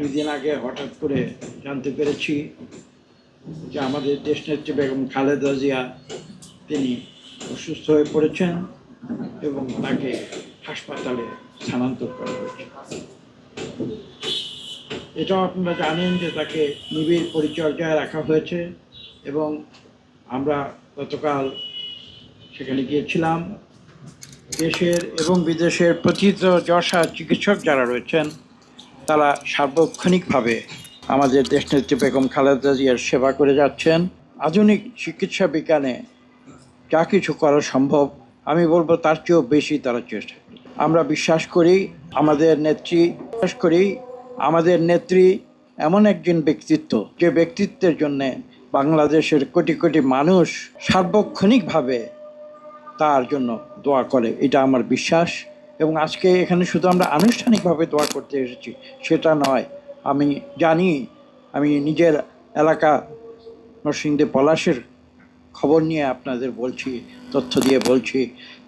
দুই দিন আগে হঠাৎ করে জানতে পেরেছি যে আমাদের দেশনেত্রী বেগম খালেদা জিয়া, তিনি অসুস্থ হয়ে পড়েছেন এবং তাকে হাসপাতালে স্থানান্তর করা হয়েছে। এটাও আপনারা জানেন যে তাকে নিবিড় পরিচর্যায় রাখা হয়েছে এবং আমরা গতকাল সেখানে গিয়েছিলাম। দেশের এবং বিদেশের প্রথিত যশা চিকিৎসক যারা রয়েছেন তারা সার্বক্ষণিকভাবে আমাদের দেশনেত্রী বেগম খালেদা জিয়ার সেবা করে যাচ্ছেন। আধুনিক চিকিৎসা বিজ্ঞানে যা কিছু করা সম্ভব, আমি বলব তার চেয়েও বেশি তারা চেষ্টা আমরা বিশ্বাস করি, আমাদের নেত্রী বিশ্বাস করি, আমাদের নেত্রী এমন একজন ব্যক্তিত্ব যে ব্যক্তিত্বের জন্যে বাংলাদেশের কোটি কোটি মানুষ সার্বক্ষণিকভাবে তার জন্য দোয়া করে। এটা আমার বিশ্বাস। এবং আজকে এখানে শুধু আমরা আনুষ্ঠানিকভাবে দোয়া করতে এসেছি, সেটা নয়। আমি জানি, আমি নিজের এলাকা নরসিংদী পলাশের খবর নিয়ে আপনাদের বলছি, তথ্য দিয়ে বলছি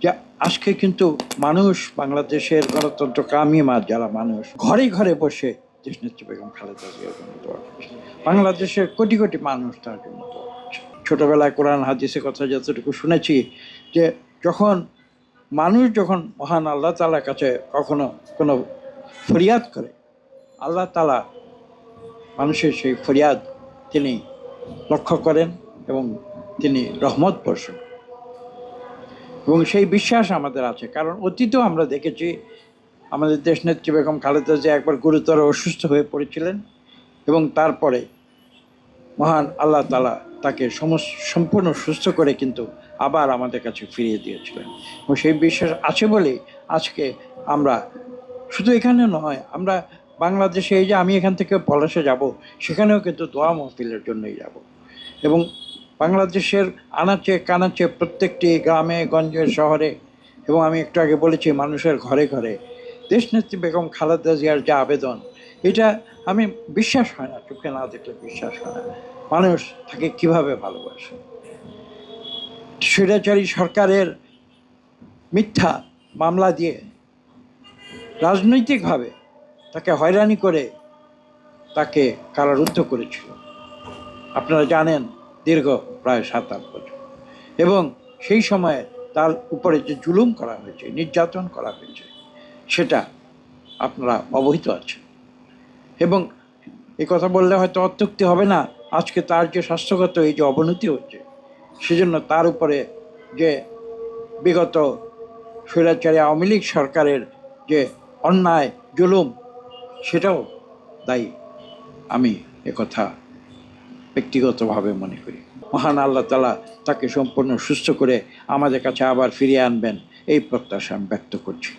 যে আজকে কিন্তু মানুষ, বাংলাদেশের গণতন্ত্রকামী মা, যারা মানুষ, ঘরে ঘরে বসে দেশ দেশনেত্রী বেগম খালেদা জিয়ার জন্য দোয়া করছে। বাংলাদেশের কোটি কোটি মানুষ তার জন্য দোয়া করছে। ছোটবেলায় কোরআন, হাদিসের কথা যতটুকু শুনেছি যে যখন মানুষ যখন মহান আল্লাহ তালার কাছে কখনো কোনো ফরিয়াদ করে, আল্লাহ তালা মানুষের সেই ফরিয়াদ তিনি লক্ষ্য করেন এবং তিনি রহমত বর্ষণ এবং সেই বিশ্বাস আমাদের আছে। কারণ অতীতেও আমরা দেখেছি, আমাদের দেশনেত্রী বেগম খালেদা জিয়া একবার গুরুতর অসুস্থ হয়ে পড়েছিলেন এবং তারপরে মহান আল্লাহ তালা তাকে সম্পূর্ণ সুস্থ করে কিন্তু আবার আমাদের কাছে ফিরিয়ে দিয়েছিলেন। এবং সেই বিশ্বাস আছে বলেই আজকে আমরা শুধু এখানে নয়, আমরা বাংলাদেশে এই যে আমি এখান থেকে পলাশে যাব, সেখানেও কিন্তু দোয়া মহফিলের জন্যই যাব। এবং বাংলাদেশের আনাচে কানাচে প্রত্যেকটি গ্রামে, গঞ্জে, শহরে এবং আমি একটু আগে বলেছি মানুষের ঘরে ঘরে দেশনেত্রী বেগম খালেদা জিয়ার যে আবেদন এটা আমি বিশ্বাস হয় না, চোখে না দেখলে বিশ্বাস হয় না। মানুষ তাকে কীভাবে ভালোবাসে? স্বৈরাচারী সরকারের মিথ্যা মামলা দিয়ে রাজনৈতিকভাবে তাকে হয়রানি করে তাকে কারারুদ্ধ করেছিল। আপনারা জানেন, দীর্ঘ প্রায় সাত আট বছর। এবং সেই সময়ে তার উপরে যে জুলুম করা হয়েছে, নির্যাতন করা হয়েছে, সেটা আপনারা অবহিত আছেন। এবং এই কথা বললে হয়তো অত্যুক্তি হবে না। আজকে তার যে স্বাস্থ্যগত এই যে অবনতি হচ্ছে, সেজন্য তার উপরে যে বিগত স্বৈরাচারী আওয়ামী লীগ সরকারের যে অন্যায়, জুলুম, সেটাও দায়ী আমি একথা ব্যক্তিগতভাবে মনে করি। মহান আল্লাহ তালা তাকে সম্পূর্ণ সুস্থ করে আমাদের কাছে আবার ফিরিয়ে আনবেন, এই প্রত্যাশা আমি ব্যক্ত করছি।